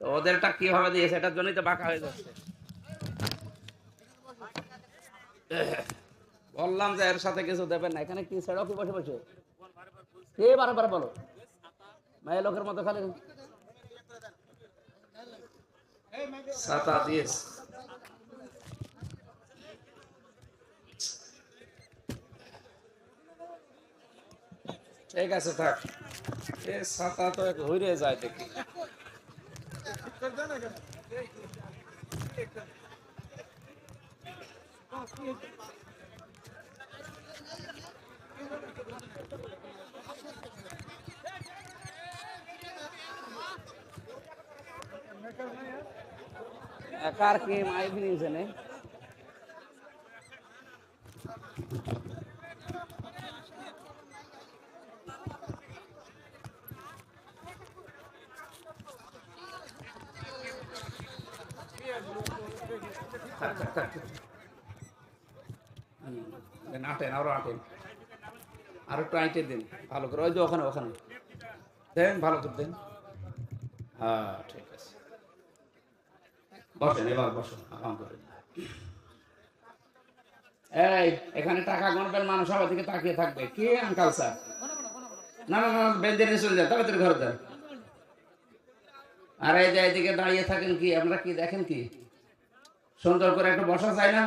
ওদেরটা কীভাবে দিয়েছে, এটার জন্যই তো বাঁকা হয়ে যাচ্ছে। বললাম যে এর সাথে কিছু দেবেন না, এখানে কি ছেড়ো কি বসে বসে? কে বারবার বলো? মেয়ে লোকের মতো খালি। দিয়েছে ঠিক আছে, থাক। এ ছাতা তো হইরে যায় দেখি। একার কি মাইক নিয়েছে নে থাক, থাক, থাক। হুম, আটেন আরও আটেন আর একটু আইটে দিন ভালো করে ওই যে ওখানে ওখানে দেন ভালো করে দেন হ্যাঁ ঠিক আছে বসেন এবার বসেন এই এখানে টাকা গণবেন মানুষ সবার দিকে তাকিয়ে থাকবে কি আঙ্কাল স্যার না না না বেঁধে নিয়ে চলে যান তোর ঘরে যান আর, এই যে এদিকে দাঁড়িয়ে থাকেন কি? আপনারা কি দেখেন কি? সুন্দর করে একটু বসা চাই না?